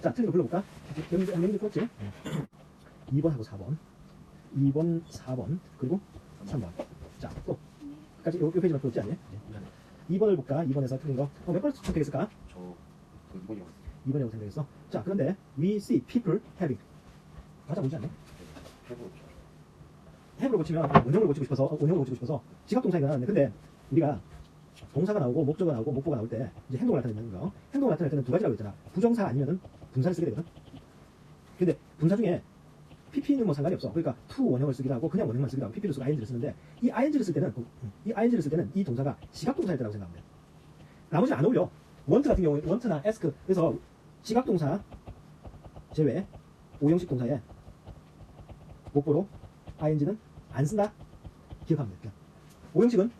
자, 틀린 거 불러볼까? 여기 한 명이 풀었지? 2번하고 4번. 2번, 4번, 그리고 3번. 자, 또. 까지 요, 요 페이지만 풀었지 않니? 2번을 볼까? 2번에서 틀린 거. 어, 몇 번을 선택했을까? 저그 이번이요. 2번이라고 생각했어. 자, 그런데 we see people having. 맞아 보이지 않니? 해보죠. 해부로 고치면 원형으로 고치고 싶어서, 어, 원형으로 고치고 싶어서 지각동사가 나왔는데, 근데 우리가 동사가 나오고 목적어가 나오고 목보가 나올 때 이제 행동을 나타내는 거. 행동을 나타낼 때는 두 가지라고 했잖아. 부정사 아니면은 분사를 쓰게 되거든. 근데 분사 중에 pp는 뭐 상관이 없어. 그러니까 to 원형을 쓰기도 하고 그냥 원형만 쓰기도 하고 pp를 쓰고 ing를 쓰는데 이 ing를 쓸 때는 이 ing를 쓸 때는 이 동사가 지각동사일 때라고 생각하면 돼. 나머지는 안 어울려. want 같은 경우에 want나 ask 그래서 지각동사 제외 오형식 동사에 목보로 ing는 안 쓴다. 기억하면 돼. 오형식은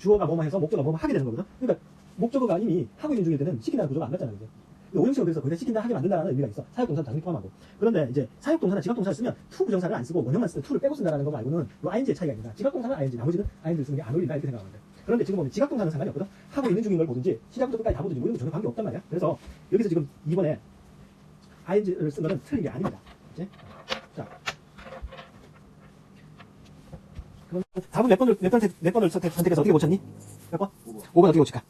주어가 뭐뭐 해서 목적어가 뭐뭐 하게 되는 거거든. 그러니까 목적어가 이미 하고 있는 중일 때는 시킨다는 구조가 안 맞잖아. 근데 오형식은 그래서 거기다 시킨다 하게 만든다는 의미가 있어. 사역동사 당연히 포함하고. 그런데 이제 사역동사나 지각동사를 쓰면 to 부정사를 안 쓰고 원형만 쓰는 to를 빼고 쓴다는 거 말고는 요 ing의 차이가 있다. 지각동사는 ing, 나머지는 ing를 쓰는 게 안 어울린다 이렇게 생각하면 돼. 그런데 지금 보면 지각동사는 상관이 없거든. 하고 있는 중인 걸 보든지 시작부터 끝까지 다 보든지 우리는 전혀 관계 없단 말이야. 그래서 여기서 지금 이번에 ing를 쓴 거는 틀린 게 아닙니다. 이제 자. 그럼 답은 몇 번을 몇, 번, 몇 번을 선택, 선택해서 어떻게 고쳤니? 몇 번? 5번. 5번 어떻게 고칠까?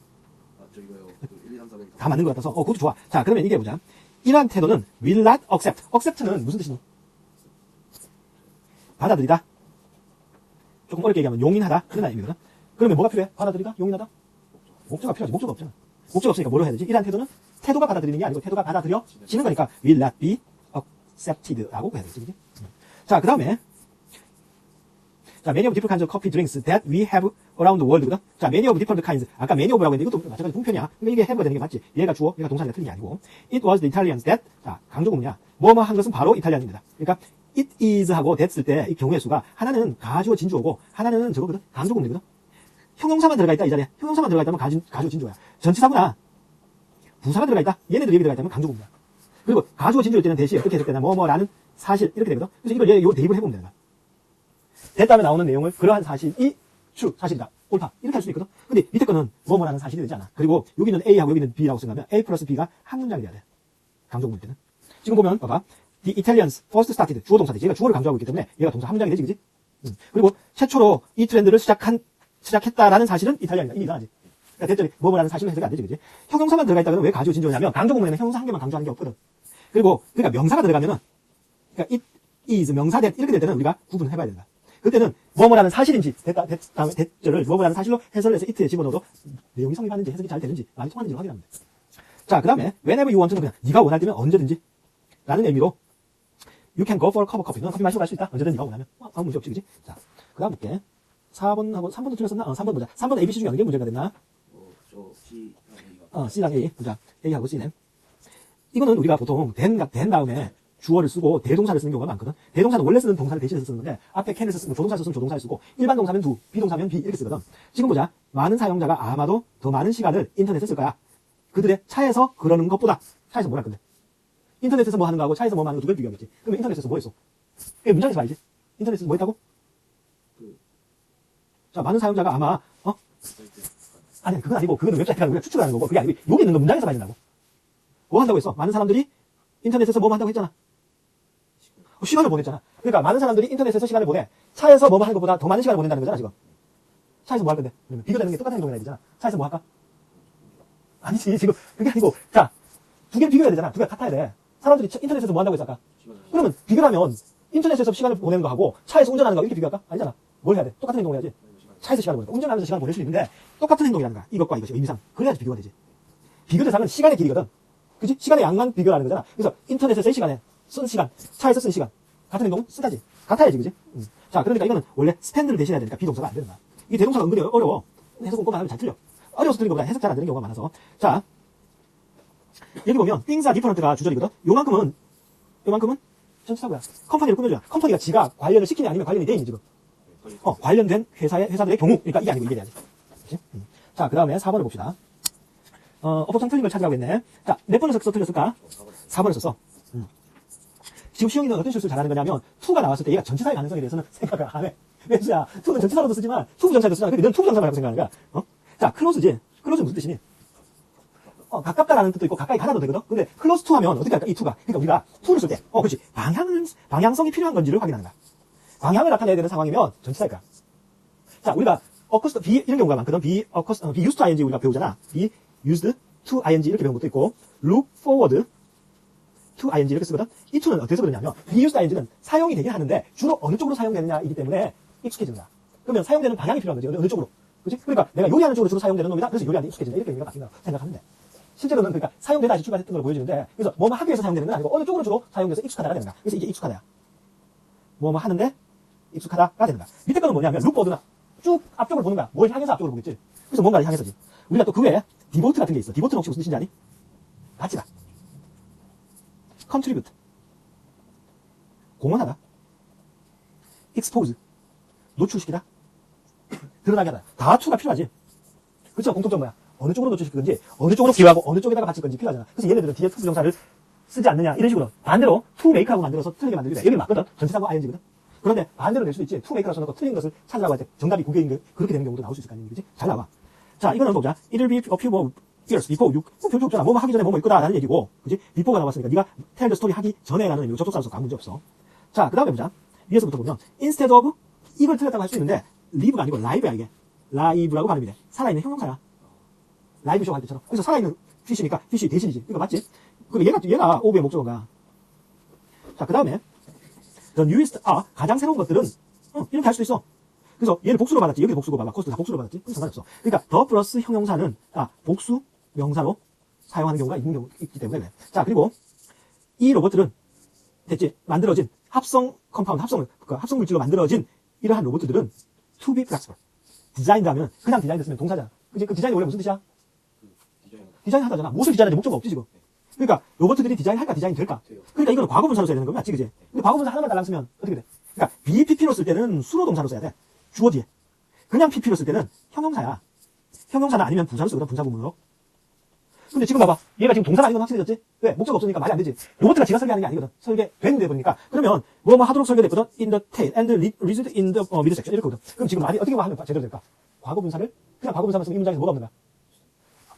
아, 저 이거요. 그 1, 2, 3, 4번. 다 맞는 것 같아서 어 그것도 좋아. 자 그러면 이게 보자. 이러한 태도는 will not accept. accept는 무슨 뜻이니? 받아들이다. 조금 어렵게 얘기하면 용인하다 그런 의미거든. 그러면 뭐가 필요해? 받아들이다? 용인하다? 목적어가 필요하지. 목적어가 없잖아. 목적어 없으니까 뭐로 해야 되지? 이러한 태도는 태도가 받아들이는 게 아니고 태도가 받아들여지는 거니까 will not be accepted라고 해야 되지. 그지? 자, 그 다음에 자, many of different kinds of coffee drinks that we have around the world. 거든? 자, many of different kinds. 아까 many of라고 했는데 이것도 마찬가지 분편이야. 그러니까 이게 have가 되는 게 맞지. 얘가 주어, 얘가 동사가 틀린 게 아니고. It was the Italians that. 자, 강조구문이야. 뭐뭐 한 것은 바로 이탈리안입니다. 그러니까 it is 하고 that 쓸 때 이 경우의 수가 하나는 가주어 진주어고 하나는 저거거든. 강조구문이거든. 형용사만 들어가 있다 이 자리에. 형용사만 들어가 있다면 가주, 가주어 진주어야. 전치사구나. 부사가 들어가 있다. 얘네들 얘기 들어가 있다면 강조구문이야. 그리고 가주어 진주어일 때는 대시 어떻게 해석되나 뭐뭐라는 사실 이렇게 되거든. 그래서 이걸 얘 요 대입을 해보면 되는 거야. 대다음에 나오는 내용을 그러한 사실이 true, 사실이다. 옳다. 이렇게 할 수도 있거든. 근데 밑에 거는 뭐뭐라는 사실이 되지 않아. 그리고 여기는 A하고 여기는 B라고 생각하면 A 플러스 B가 한 문장이 돼야 돼. 강조구문일 때는. 지금 보면 봐봐. The Italians first started. 주어 동사지. 얘가 주어를 강조하고 있기 때문에 얘가 동사 한 문장이 되지, 그지? 음. 그리고 최초로 이 트렌드를 시작한, 시작했다라는 사실은 이탈리아입니다. 이미 이상하지. 그러니까 대절이 뭐뭐라는 사실은 해석이 안 되지, 그지? 형용사만 들어가 있다면 왜 가지고 진조냐면 강조구문에는 형용사 한 개만 강조하는 게 없거든. 그리고 그러니까 명사가 들어가면은 그러니까 it is 명사 that 이렇게 될 때는 우리가 구분을 해봐야 된다. 그때는 뭐뭐라는 사실인지 됐다, 됐, 다음에 됐절을 뭐뭐라는 사실로 해설을 해서 it에 집어넣어도 내용이 성립하는지 해석이 잘 되는지 많이 통하는지 확인하면 돼. 자, 그 다음에 whenever you want는 그냥 네가 원할 때면 언제든지 라는 의미로 you can go for a cup of coffee. 넌 커피 마시러 갈 수 있다. 언제든 네가 원하면. 어, 아무 문제 없지, 그지? 자, 그 다음 볼게. 4번하고 3번도 틀렸었나? 어, 3번 보자. 3번 ABC 중에 어느 게 문제가 됐나? 어. 어, C랑 A. 보자. A하고 C네. 이거는 우리가 보통 된, 된 다음에 주어를 쓰고 대동사를 쓰는 경우가 많거든. 대동사는 원래 쓰는 동사를 대신해서 쓰는 건데 앞에 can에서 쓰면 조동사를 쓰면 조동사를 쓰고 일반 동사면 do, 비동사면 be 이렇게 쓰거든. 지금 보자. 많은 사용자가 아마도 더 많은 시간을 인터넷에 쓸 거야. 그들의 차에서 그러는 것보다 차에서 뭘 할 건데? 인터넷에서 뭐 하는 거하고 차에서 뭐 하는 거 두 개를 비교하겠지. 그러면 인터넷에서 뭐 했어? 그게 문장에서 봐야지. 인터넷에서 뭐 했다고? 그, 자, 많은 사용자가 아마 어? 아니 그건 아니고 그거는 웹사이트가 우리가 추측하는 거고 그게 아니고 여기 있는 거 문장에서 봐야 된다고. 뭐 한다고 했어? 많은 사람들이 인터넷에서 뭐 한다고 했잖아. 어, 시간을 보냈잖아. 그러니까 많은 사람들이 인터넷에서 시간을 보내. 차에서 뭐 하는 것보다 더 많은 시간을 보낸다는 거잖아 지금. 차에서 뭐 할 건데? 그러면 비교되는 게 똑같은 행동이라 되잖아. 차에서 뭐 할까? 아니지 지금 그게 아니고 자 두 개 비교해야 되잖아. 두 개 같아야 돼. 사람들이 차- 인터넷에서 뭐 한다고 했어 아까? 그러면 비교하면 인터넷에서 시간을 보내는 거하고 차에서 운전하는 거 이렇게 비교할까? 아니잖아. 뭘 해야 돼? 똑같은 행동을 해야지. 차에서 시간을 보내고 운전하면서 시간을 보낼 수 있는데 똑같은 행동이라는 거야. 이것과 이것이 의미상. 그래야지 비교가 되지. 비교 대상은 시간의 길이거든. 그지? 시간의 양만 비교하는 거잖아. 그래서 인터넷에서의 시간에 쓴 시간, 차에서 쓴 시간. 같은 행동은 쓰다지. 같아야지, 그지? 음. 자, 그러니까 이거는 원래 스탠드를 대신해야 되니까 비동사가 안 되는 거야. 이 대동사가 은근히 어려워. 해석 공부만 하면 잘 틀려. 어려워서 틀린 것보다 해석 잘 안 되는 경우가 많아서. 자, 여기 보면 things are different가 주절이거든. 요만큼은, 요만큼은 전치사고야. 컴퍼니를 꾸며줘야. 컴퍼니가 지가 관련을 시키냐 아니면 관련이 돼 있는 지금. 어, 관련된 회사의, 회사들의 경우. 그러니까 이게 아니고 이게 돼야지. 음. 자, 그 다음에 4번을 봅시다. 어, 어법상 틀린 걸 찾으라고 했네. 자, 몇 번을 써서 틀렸을까? 4번을 썼어. 음. 지금 시영이는 어떤 실수를 잘하는 거냐면, 투가 나왔을 때 얘가 전치사의 가능성에 대해서는 생각을 안 해. 왜냐? 투는 전치사로도 쓰지만, 투부 전치사도 쓰잖아. 근데 넌 투부 전치사라고 생각하는 거야. 어? 자, 클로즈지? 클로즈 무슨 뜻이니? 어, 가깝다라는 뜻도 있고 가까이 가다도 되거든. 근데 close to 하면 어떻게 할까? 이 to가. 그러니까 우리가 to를 쓸 때, 어, 그렇지. 방향, 방향성이 필요한 건지를 확인하는 거야. 방향을 나타내야 되는 상황이면 전치사일 거야. 자, 우리가 accustomed, be 이런 경우가 많거든. be accustomed, 어, be used to ing 우리가 배우잖아. be used to ing 이렇게 배운 것도 있고, look forward to ing 이렇게 쓰거든. 이 to는 어디서 그러냐면, be used to ing는 사용이 되긴 하는데 주로 어느 쪽으로 사용되느냐이기 때문에 거야. 그러면 사용되는 방향이 필요한 거지. 어느, 쪽으로. 그지? 그러니까 내가 요리하는 쪽으로 주로 사용되는 놈이다. 그래서 요리하는 데 익숙해진다. 이렇게 의미가 바뀐다고 생각하면 돼. 실제로는 그러니까 사용되다 다시 출발했던 걸 보여주는데 그래서 뭐뭐 하기 위해서 사용되는 건 아니고 어느 쪽으로 주로 사용돼서 익숙하다가 되는 거야. 그래서 이게 익숙하다야. 뭐뭐 하는데 익숙하다가 되는 거야. 밑에 거는 뭐냐면 룩보드나 쭉 앞쪽을 보는 거야. 뭘 향해서 앞쪽으로 보겠지. 그래서 뭔가를 향해서지. 우리가 또 그 외에 디보트 같은 게 있어. 디보트는 혹시 무슨 뜻인지 아니? 바치다. Contribute. 공헌하다. expose. 노출시키다. 드러나게 하다. 다 투가 필요하지. 그렇죠? 공통점 뭐야? 어느 쪽으로 노출시킬 건지, 어느 쪽으로 기여하고, 어느 쪽에다가 바칠 건지 필요하잖아. 그래서 얘네들은 뒤에 투 부 정사를 쓰지 않느냐, 이런 식으로. 반대로, 투 메이크하고 만들어서 틀리게 만들기 돼. 여기 맞거든? 전치사고 ing거든? 그런데 반대로 낼 수도 있지. 투 메이크라고 써놓고 틀린 것을 찾으라고 할 때 정답이 고개인 게 그렇게 되는 경우도 나올 수 있을 거 아니야. 그지? 잘 나와. 자, 이거는 보자. It'll be a few more years before you. 뭐 별거 없잖아. 뭐뭐 하기 전에 뭐뭐 있거다. 라는 얘기고. 그지? before가 나왔으니까 네가 tell the story 하기 전에 라는 의미로 접속사로서 아무 문제 없어. 자, 그 다음에 보자. 위에서부터 보면, instead of, 이걸 틀렸다고 할 수 있는데, live가 아니고 live야, 이게. live라고 발음이 돼. 살아있는 형용사야. 라이브 쇼 할 때처럼. 그래서 살아있는 피시니까 피시 대신이지. 그러니까 맞지? 그리고 얘가, 얘가 오브의 목적어가. 자, 그 다음에, the newest are, 가장 새로운 것들은, 어, 이렇게 할 수도 있어. 그래서 얘를 복수로 받았지. 여기 복수고 봐봐. 코스트 다 복수로 받았지. 그럼 상관없어. 그러니까 더 플러스 형용사는, 아, 복수 명사로 사용하는 경우가 있는 경우, 있기 때문에 그래. 자, 그리고 이 로봇들은 됐지. 만들어진 합성 컴파운드, 합성, 그 합성 물질로 만들어진 이러한 로봇들은 to be flexible. 디자인드 하면 그냥 디자인드 쓰면 동사잖아. 그지? 그 디자인이 원래 무슨 뜻이야? 그 디자인 디자인 하다잖아. 무엇을 디자인하는데 목적이 없지, 지금. 그러니까 로봇들이 디자인 할까, 디자인 될까? 그러니까 이거는 과거분사로 써야 되는 거 맞지, 그지? 근데 과거분사 하나만 달랑 쓰면 어떻게 돼? 그러니까 BPP로 쓸 때는 수로 동사로 써야 돼. 주어 뒤에. 그냥 PP로 쓸 때는 형용사야. 형용사나 아니면 부사로 쓰거든, 분사구문으로. 근데 지금 봐봐. 얘가 지금 동사가 아닌 건 확실해졌지? 왜? 목적 없으니까 말이 안 되지. 로봇가 지가 설계하는 게 아니거든. 설계됐는데 보니까. 그러면 뭐 뭐 하도록 설계됐거든. in the tail and re- result in the 어, middle section. 이렇게 거든. 그럼 지금 말이 어떻게 하면 제대로 될까? 과거 분사를 그냥 과거 분사만 쓰면 이 문장에서 뭐가 없는 거야?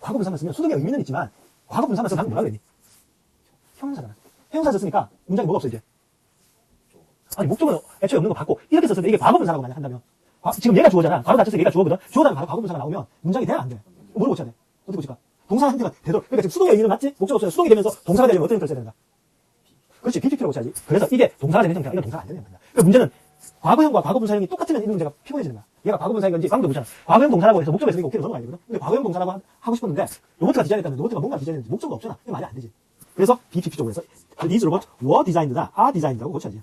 과거 분사만 쓰면 수동의 의미는 있지만 과거 분사만 쓰면 방금 뭐라 그랬니? 형용사잖아. 형용사 썼으니까 문장에 뭐가 없어 이제? 아니 목적은 애초에 없는 거 받고 이렇게 썼을 때 이게 과거 분사라고 만약 한다면 과- 지금 얘가 주어잖아. 바로 닫혔을 때 얘가 주어거든. 주어 다음에 바로 과거 분사가 나오면 문장이 돼야 안 돼. 뭐를 고쳐야 돼? 어떻게 고칠까? 동사 한 개가 되도록 그러니까 지금 수동의 의미는 맞지? 목적 없어요. 수동이 되면서 동사가 되려면 어떤 형태를 써야 된다? 그렇지. BPP라고 고쳐야지. 그래서 이게 동사가 되는 형태가 이건 동사가 안 되는 형태다. 그러니까 문제는 과거형과 과거분사형이 똑같으면 이 문제가 피곤해지는 거야. 얘가 과거분사인 건지 방금 보잖아. 과거형 동사라고 해서 목적에 쓰니까 오케이로 넘어가야 되거든. 근데 과거형 동사라고 하- 하고 싶었는데 로봇가 디자인했다면 로봇가 뭔가 디자인했는지 목적이 없잖아. 이게 말이 안 되지. 그래서 BPP 쪽으로 해서 these robots were designed다, are designed라고 고쳐야지.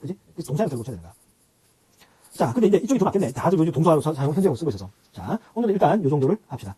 그지? 그래서 동사형태를 고쳐야 되는 거야. 자, 근데 이제 이쪽이 더 맞겠네. 다들 요즘 동사로 사- 사용 현재형으로 쓰고 있어서. 자, 오늘은 일단 이 정도를 합시다.